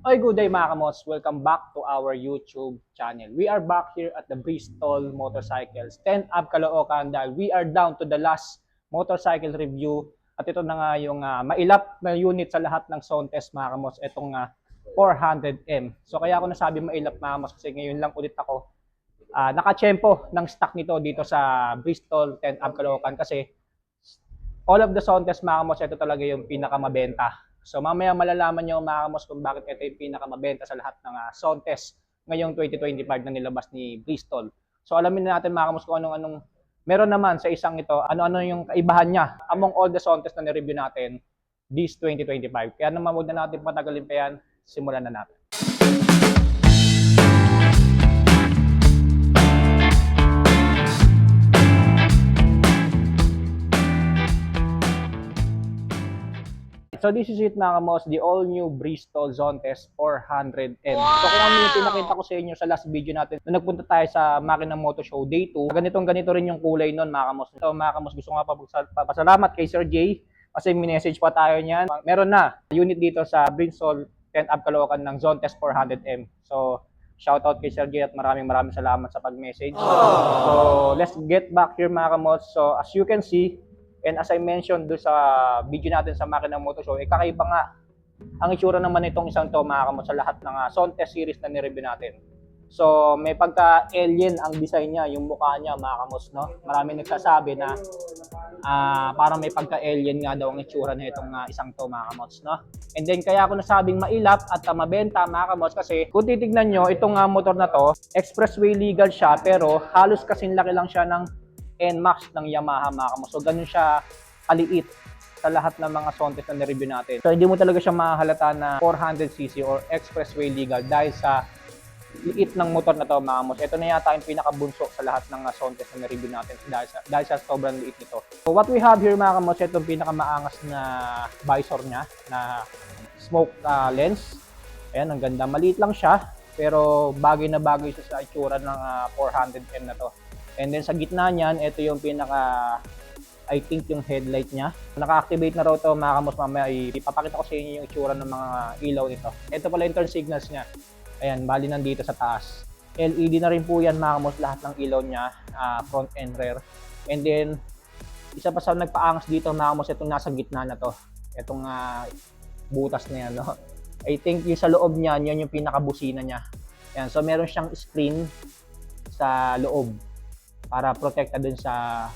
Oy, good day mga kamos. Welcome back to our YouTube channel. We are back here at the Bristol Motorcycles 10 Up Caloocan dahil we are down to the last motorcycle review at ito na nga yung ah, mailap na unit sa lahat ng zone test mga kamos. Itong ah, 400M. So kaya ako nasabi mailap mga kamos kasi ngayon lang ulit ako uh, nakachempo ng stock nito dito sa Bristol 10 Up Caloocan kasi all of the zone test mga kamos, ito talaga yung pinakamabenta. So mamaya malalaman nyo mga kamos kung bakit ito yung pinakamabenta sa lahat ng uh, test ngayong 2025 na nilabas ni Bristol. So alamin na natin mga kamos kung anong anong meron naman sa isang ito, ano-ano yung kaibahan niya among all the zone test na ni-review natin this 2025. Kaya naman huwag na natin patagalin pa yan, simulan na natin. So this is it mga kamos, the all new Bristol Zone Test 400M. So kung ano yung pinakita ko sa inyo sa last video natin na nagpunta tayo sa Makina Moto Show Day 2, ganitong ganito rin yung kulay nun mga kamos. So mga kamos, gusto nga pa papasalamat kay Sir Jay kasi minessage pa tayo niyan. Meron na unit dito sa Bristol 10 Up Caloocan ng Zone Test 400M. So shoutout kay Sir Jay at maraming maraming salamat sa pag-message. So let's get back here mga kamos. So as you can see, And as I mentioned do sa video natin sa Makina Moto Show, eh kakaiba nga ang itsura naman itong isang to mga kamot sa lahat ng uh, Sontes series na ni-review natin. So, may pagka-alien ang design niya, yung mukha niya, mga kamos, no? Marami nagsasabi na uh, parang may pagka-alien nga daw ang itsura na itong uh, isang to, mga kamos, no? And then, kaya ako nasabing mailap at uh, mabenta, mga kamos, kasi kung titignan nyo, itong uh, motor na to, expressway legal siya, pero halos kasing laki lang siya ng NMAX ng Yamaha mga kamo. So ganun siya kaliit sa lahat ng mga Sontes na ni-review natin. So hindi mo talaga siya mahalata na 400cc or expressway legal dahil sa liit ng motor na to mga. Ito na yata yung pinakabunso sa lahat ng Sontes na ni-review natin dahil sa, dahil sa sobrang liit nito. So what we have here mga kamos, ito yung pinakamaangas na visor niya na smoke uh, lens. Ayan, ang ganda. Maliit lang siya pero bagay na bagay siya sa itsura ng uh, 400M na to. And then sa gitna niyan, ito yung pinaka I think yung headlight niya. Naka-activate na raw to mga kamos mamaya. Ipapakita ko sa inyo yung itsura ng mga ilaw nito. Ito pala yung turn signals niya. Ayan, bali nandito sa taas. LED na rin po yan mga lahat ng ilaw niya, uh, front and rear. And then, isa pa sa nagpaangas dito mga itong nasa gitna na to. Itong uh, butas na yan. No? I think yung sa loob niya, yan yung pinakabusina niya. Ayan, so meron siyang screen sa loob para protekta dun sa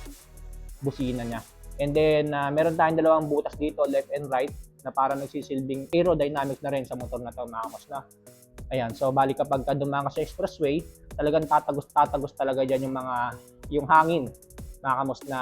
busina niya. And then, uh, meron tayong dalawang butas dito, left and right, na parang nagsisilbing aerodynamic na rin sa motor na to, mga kamos na. Ayan, so bali kapag ka dumanga sa expressway, talagang tatagos-tatagos talaga dyan yung mga, yung hangin, mga kamos na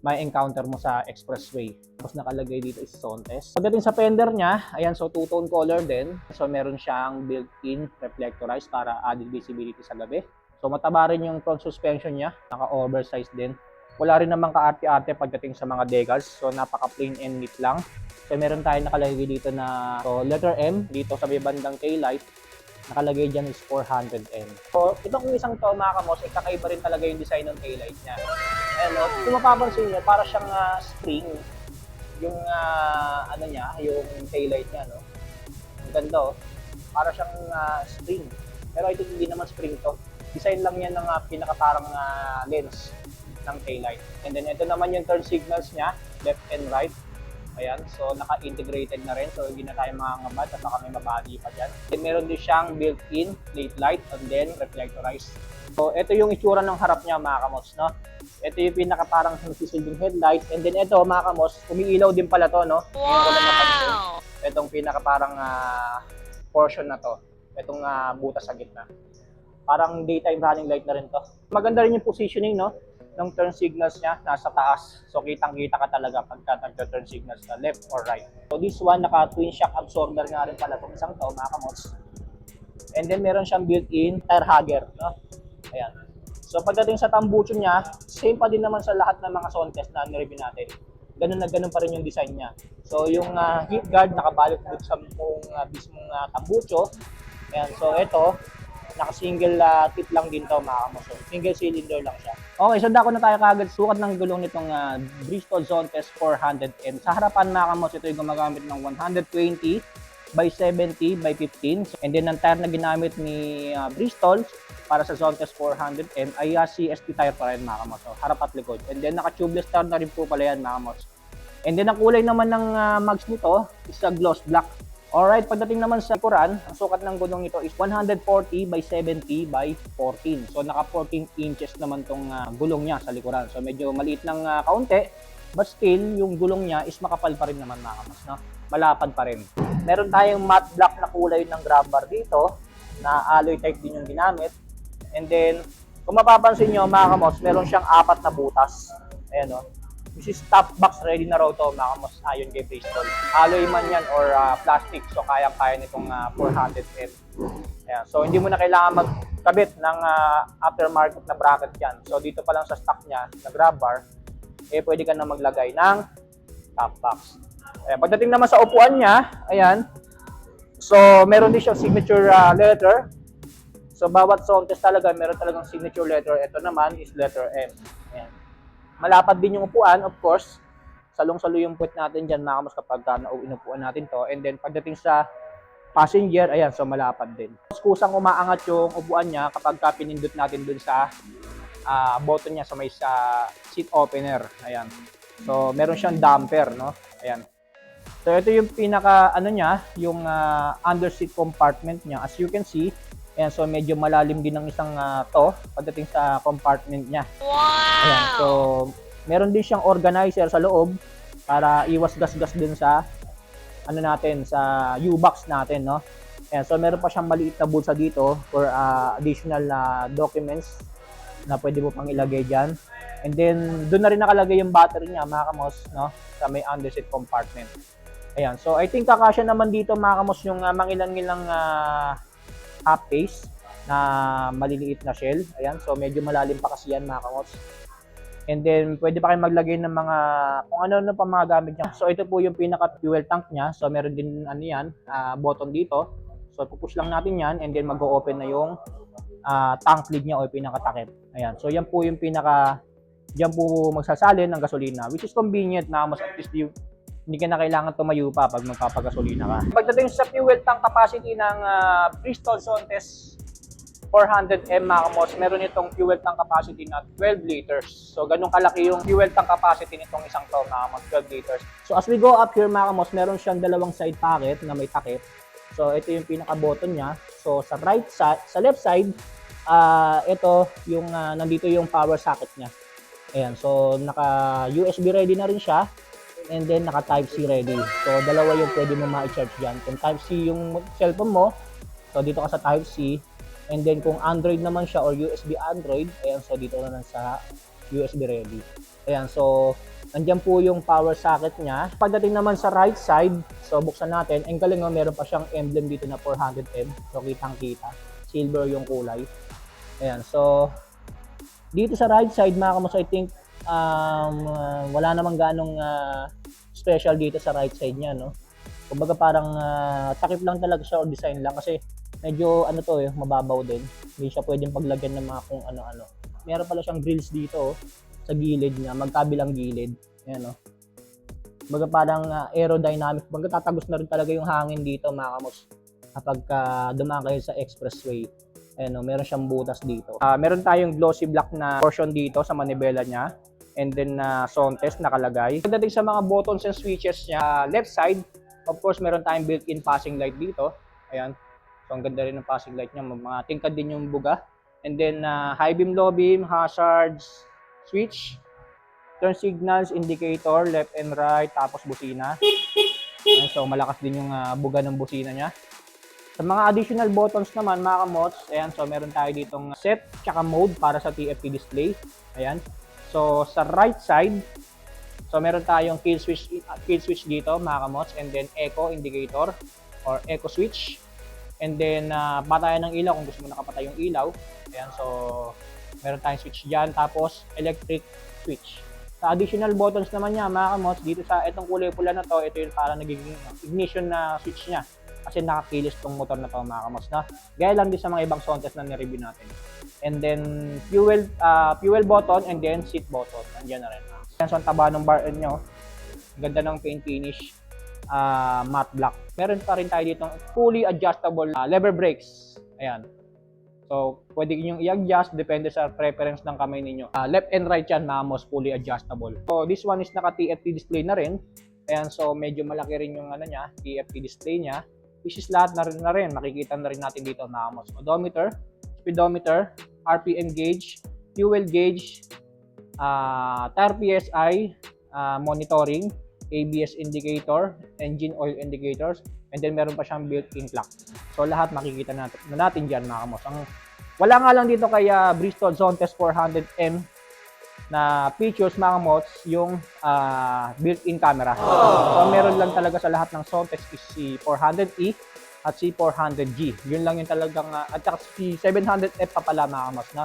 may encounter mo sa expressway. Tapos nakalagay dito is Sontes. Pagdating sa fender niya, ayan, so two-tone color din. So meron siyang built-in reflectorized para added visibility sa gabi. So mataba rin yung front suspension niya, naka-oversized din. Wala rin naman ka-arte-arte pagdating sa mga decals, so napaka-plain and neat lang. So meron tayong nakalagay dito na so letter M dito sa may bandang taillight. Nakalagay dyan is 400M. So itong isang to mga kamos, eh, kakaiba rin talaga yung design ng taillight niya. Ayan o, kung mapapansin nyo, para siyang uh, spring yung uh, ano niya, yung taillight niya, no? Ang ganda oh. Para siyang uh, spring. Pero ito hindi naman spring to design lang yan ng uh, pinakatarang uh, lens ng taillight. And then ito naman yung turn signals niya, left and right. Ayan, so naka-integrated na rin. So hindi na tayo makangabad at baka may mabali pa dyan. Then meron din siyang built-in late light and then reflectorized. So ito yung itsura ng harap niya mga kamos, no? Ito yung pinaka parang nagsisilbing headlight. And then ito mga kamos, umiilaw din pala to, no? Wow! Itong pinaka parang uh, portion na to. Itong uh, butas sa gitna. Parang daytime running light na rin to. Maganda rin yung positioning, no? ng turn signals niya nasa taas. So kitang-kita ka talaga pagka nag-turn signals na left or right. So this one, naka twin shock absorber nga rin pala itong isang to, mga kamots. And then meron siyang built-in tire hugger. No? Ayan. So pagdating sa tambucho niya, same pa din naman sa lahat ng mga zone test na nireview natin. Ganun na ganun pa rin yung design niya. So yung uh, heat guard nakabalot dun sa buong uh, mismong uh, tambucho. Ayan. So ito, Naka-single uh, tip lang din to mga. Single cylinder lang siya. Okay, so dako na tayo kagad. Sukat ng gulong nitong uh, Bristol Zone Test 400M. Sa harapan mga ito yung gumagamit ng 120 by 70 by 15. And then ang tire na ginamit ni ah, Bristol para sa Zontes 400M ay uh, CST tire pa rin mga kamos. So, harap at likod. And then naka-tubeless tire na rin po pala yan mga. And then ang kulay naman ng ah, mags nito is a gloss black. Alright, pagdating naman sa likuran, ang sukat ng gulong nito is 140 by 70 by 14. So naka 14 inches naman tong ah, gulong niya sa likuran. So medyo maliit ng ah, kaunti, but still yung gulong niya is makapal pa rin naman mga kamas, no? Malapad pa rin. Meron tayong matte black na kulay ng grab bar dito, na alloy type din yung ginamit. And then, kung mapapansin nyo mga kamos, meron siyang apat na butas. Ayan o. Which is top box ready na raw to mga ayon kay Bristol. Alloy man yan or ah, plastic so kayang-kaya nitong ah, 400M. Ayan. So hindi mo na kailangan magkabit ng ah, aftermarket na bracket yan. So dito pa lang sa stock niya na grab bar, eh pwede ka na maglagay ng top box. Ayan. Pagdating naman sa upuan niya, ayan, So, meron din siyang signature ah, letter. So, bawat Sontes talaga, meron talagang signature letter. Ito naman is letter M. Ayan. Malapad din yung upuan, of course. Salong-salo yung puwet natin dyan, mga kamos, kapag uh, inupuan natin to. And then, pagdating sa passenger, ayan, so malapad din. Kusang umaangat yung upuan niya kapag ka pinindot natin dun sa ah, button niya sa may sa seat opener. Ayan. So, meron siyang damper, no? Ayan. So ito yung pinaka ano niya, yung uh, under seat compartment niya. As you can see, ayan, so medyo malalim din ng isang ah, to pagdating sa compartment niya. Ayan, so meron din siyang organizer sa loob para iwas gas-gas din sa ano natin sa U-box natin, no? Ayan, so meron pa siyang maliit na bulsa dito for ah, additional na documents na pwede mo pang ilagay diyan. And then doon na rin nakalagay yung battery niya, mga kamos, no? Sa may under seat compartment. Ayan, so I think kakasya naman dito mga kamos yung uh, mangilang-ilang uh, half face na maliliit na shell. Ayan, so medyo malalim pa kasi yan mga kamos. And then pwede pa kayo maglagay ng mga kung ano-ano pa mga gamit niya. So ito po yung pinaka fuel tank niya. So meron din ano yan, ah, button dito. So pupush lang natin yan and then mag-open na yung ah, tank lid niya o pinaka-takip. Ayan, so yan po yung pinaka Diyan po magsasalin ng gasolina which is convenient na mas at least hindi ka na kailangan tumayo pa pag magpapagasolina ka. Pagdating sa fuel tank capacity ng ah, Bristol Sontes 400M mga meron itong fuel tank capacity na 12 liters. So, ganun kalaki yung fuel tank capacity nitong isang to mga kamos, 12 liters. So, as we go up here mga meron siyang dalawang side pocket na may takip. So, ito yung pinaka-button niya. So, sa right side, sa left side, ah ito yung ah, nandito yung power socket niya. Ayan, so naka USB ready na rin siya and then naka type C ready. So dalawa yung pwede mo ma-charge diyan. Kung type C yung cellphone mo, so dito ka sa type C and then kung Android naman siya or USB Android, ayan so dito na lang sa USB ready. Ayan, so nandiyan po yung power socket niya. Pagdating naman sa right side, so buksan natin, ang galing oh, meron pa siyang emblem dito na 400M. So kitang-kita. Silver yung kulay. Ayan, so dito sa right side mga kamos, I think um, uh, wala namang ganong uh, special dito sa right side niya, no? Kumbaga parang uh, takip lang talaga siya o design lang kasi medyo ano to eh, mababaw din. Hindi siya pwedeng paglagyan ng mga kung ano-ano. Meron pala siyang grills dito oh, sa gilid niya, magkabilang gilid. Ayan oh. Kumbaga parang uh, aerodynamic. Kumbaga tatagos na rin talaga yung hangin dito mga kamos kapag uh, dumaan kayo sa expressway. Ayan o, meron siyang butas dito. Ah, meron tayong glossy black na portion dito sa manibela niya. And then na Sontes nakalagay. Pagdating sa mga buttons and switches niya, left side, of course meron tayong built-in passing light dito. Ayan. So ang ganda rin ng passing light niya. Mga tingkad din yung buga. And then uh, high beam, low beam, hazards, switch, turn signals, indicator, left and right, tapos busina. Ayan, so malakas din yung uh, buga ng busina niya. Sa mga additional buttons naman, mga kamots, ayan, so meron tayo ditong set, tsaka mode para sa TFT display. Ayan. So, sa right side, so meron tayong kill switch, kill switch dito, mga kamots, and then echo indicator or echo switch. And then, uh, patayan ng ilaw kung gusto mo nakapatay yung ilaw. Ayan, so meron tayong switch dyan. Tapos, electric switch. Sa additional buttons naman niya, mga kamots, dito sa itong kulay pula na to, ito yung parang nagiging ignition na switch niya kasi nakakilis tong motor na to mga kamos na gaya lang din sa mga ibang Sontes na nireview natin and then fuel uh, fuel button and then seat button nandiyan na rin yan so ang taba ng bar nyo ganda ng paint finish uh, matte black meron pa rin tayo dito fully adjustable uh, lever brakes. Ayan. So, pwede nyo i-adjust depende sa preference ng kamay ninyo. Uh, left and right yan, mga boss, fully adjustable. So, this one is naka TFT display na rin. Ayan, so medyo malaki rin yung ano niya, TFT display niya. Which is lahat na rin na rin. Makikita na rin natin dito, mga boss. Odometer, speedometer, RPM gauge, fuel gauge, uh, tire PSI, uh, monitoring, ABS indicator, engine oil indicators, and then meron pa siyang built-in clock. So lahat makikita natin, na natin dyan mga kamos. Ang, wala nga lang dito kay uh, Bristol Zone Test 400M na features mga mods yung uh, built-in camera. So meron lang talaga sa lahat ng Zone Test is si 400E at si 400G. Yun lang yung talagang, uh, at saka si 700F pa pala mga kamos na.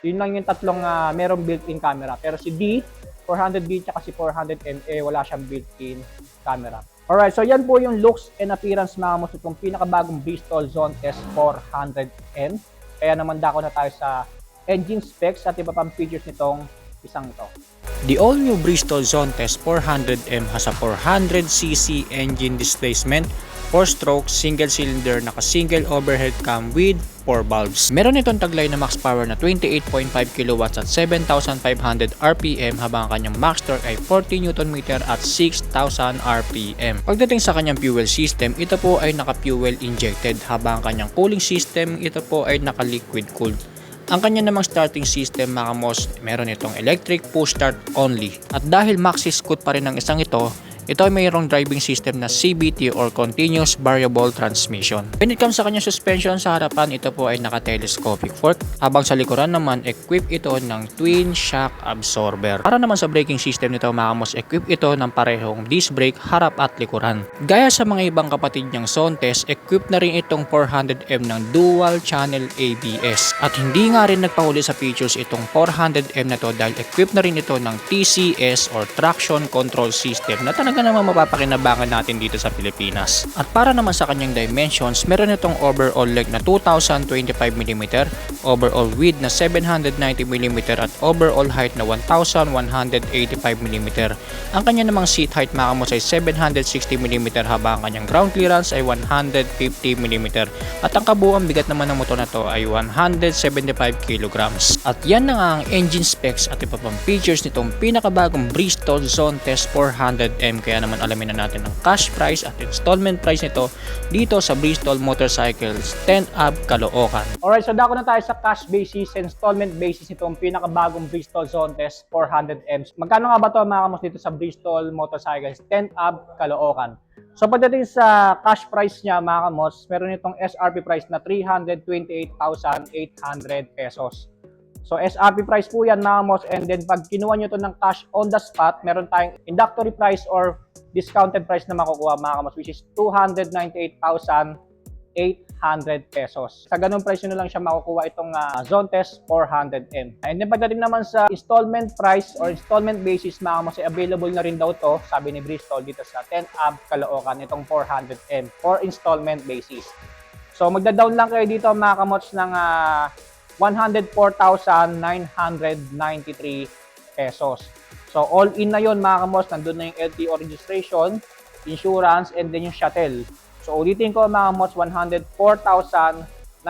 Yun lang yung tatlong uh, merong built-in camera. Pero si D, 400B at si 400M, eh wala siyang built-in camera. Alright, so yan po yung looks and appearance mga kamos itong pinakabagong Bristol Zone S400M. Kaya naman dako na tayo sa engine specs at iba pang features nitong isang ito. The all-new Bristol Zone Test 400M has a 400cc engine displacement, 4-stroke, single-cylinder, naka-single overhead cam with 4 valves. Meron itong taglay na max power na 28.5 kW at 7,500 RPM habang ang kanyang max torque ay 40 Nm at 6,000 RPM. Pagdating sa kanyang fuel system, ito po ay naka-fuel injected habang ang kanyang cooling system, ito po ay naka-liquid cooled. Ang kanya namang starting system mga mos, meron itong electric push start only. At dahil maxi scoot pa rin ang isang ito, ito ay mayroong driving system na CVT or Continuous Variable Transmission. When it comes sa kanyang suspension sa harapan, ito po ay naka-telescopic fork, habang sa likuran naman, equip ito ng twin shock absorber. Para naman sa braking system nito mga mos, equip ito ng parehong disc brake harap at likuran. Gaya sa mga ibang kapatid niyang Sontes, equip na rin itong 400M ng dual channel ABS. At hindi nga rin nagpahuli sa features itong 400M na to dahil equip na rin ito ng TCS or Traction Control System na talaga naman mapapakinabangan natin dito sa Pilipinas. At para naman sa kanyang dimensions, meron itong overall length na 2025mm, overall width na 790mm at overall height na 1185mm. Ang kanya namang seat height mga mo ay 760mm habang ang kanyang ground clearance ay 150mm at ang kabuuan bigat naman ng motor na to ay 175 kg. At yan na nga ang engine specs at iba pang features nitong pinakabagong Bristol Zone Test 400M kaya naman alamin na natin ang cash price at installment price nito dito sa Bristol Motorcycles 10 Ab Caloocan. Alright, so dako na tayo sa cash basis, installment basis nitong pinakabagong Bristol Zone Test 400M. Magkano nga ba to mga kamos dito sa Bristol Motorcycles 10 Ab Caloocan? So pagdating sa cash price niya mga kamos, meron itong SRP price na 328,800 pesos. So SRP price po yan mga kamos and then pag kinuha nyo to ng cash on the spot, meron tayong inductory price or discounted price na makukuha mga kamos which is 298,800 pesos. Sa ganung price nyo lang siya makukuha itong uh, Zone Test 400M. And then pagdating naman sa installment price or installment basis mga kamos, ay available na rin daw to, sabi ni Bristol dito sa 10 Ab Caloocan, itong 400M for installment basis. So magda-down lang kayo dito mga kamots ng uh, 104,993 pesos. So all in na yon mga kamos, nandun na yung LTO registration, insurance, and then yung shuttle. So ulitin ko mga kamos, 104,993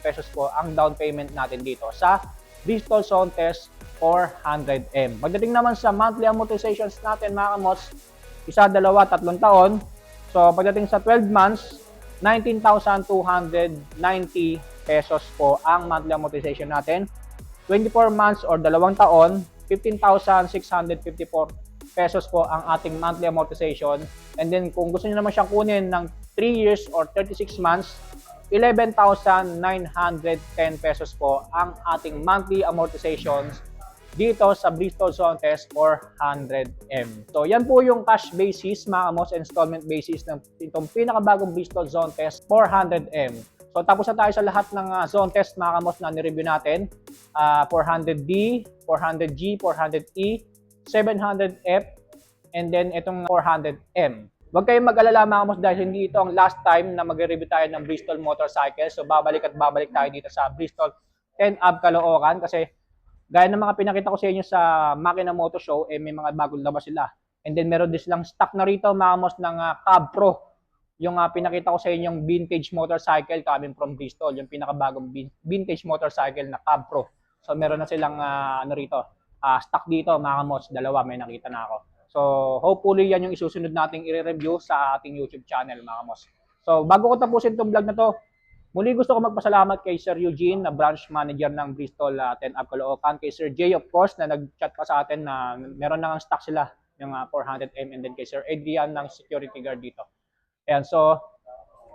pesos po ang down payment natin dito sa Bristol Zone Test 400M. Pagdating naman sa monthly amortizations natin mga kamos, isa, dalawa, tatlong taon. So pagdating sa 12 months, 19,290 pesos po ang monthly amortization natin. 24 months or dalawang taon, 15,654 pesos po ang ating monthly amortization. And then kung gusto niyo naman siyang kunin ng 3 years or 36 months, 11,910 pesos po ang ating monthly amortizations dito sa Bristol Zone Test 400M. So yan po yung cash basis, mga kamos, installment basis ng itong pinakabagong Bristol Zone Test 400M. So tapos na tayo sa lahat ng uh, zone test mga kamos na ni-review natin. Uh, 400D, 400G, 400E, 700F, and then itong 400M. Huwag kayong mag-alala mga kamos dahil hindi ito ang last time na mag-review tayo ng Bristol Motorcycle. So babalik at babalik tayo dito sa Bristol 10 Ab Caloocan kasi gaya ng mga pinakita ko sa inyo sa Makina Moto Show, eh may mga bagong labas sila. And then meron din silang stock na rito mga kamos ng ah, Cab Pro. Yung ah, pinakita ko sa inyo yung vintage motorcycle coming from Bristol, yung pinakabagong vin- vintage motorcycle na Cab Pro. So meron na silang ah, ano rito, ah, stock dito mga kamos, dalawa may nakita na ako. So hopefully yan yung isusunod nating i-review sa ating YouTube channel mga kamos. So bago ko tapusin itong vlog na to, muli gusto ko magpasalamat kay Sir Eugene na branch manager ng Bristol uh, 10 Up Caloocan, kay Sir Jay of course na nag-chat pa sa atin na meron na ng stock sila yung ah, 400M and then kay Sir Adrian ng security guard dito. Ayan, so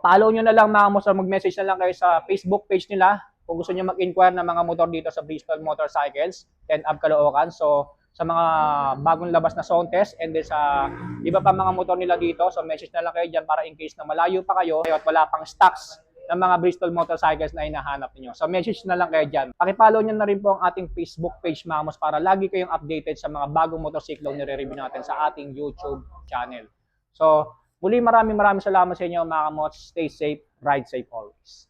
follow nyo na lang mga kamos or mag-message na lang kayo sa Facebook page nila kung gusto nyo mag-inquire ng mga motor dito sa Bristol Motorcycles 10 Up Caloocan. So sa mga bagong labas na sound test and then sa iba pa mga motor nila dito. So message na lang kayo dyan para in case na malayo pa kayo at wala pang stocks ng mga Bristol motorcycles na hinahanap niyo. So message na lang kayo dyan. Pakipollow nyo na rin po ang ating Facebook page mga kamos para lagi kayong updated sa mga bagong motorsiklo na nire-review natin sa ating YouTube channel. So muli maraming maraming salamat sa inyo mga kamos. Stay safe, ride safe always.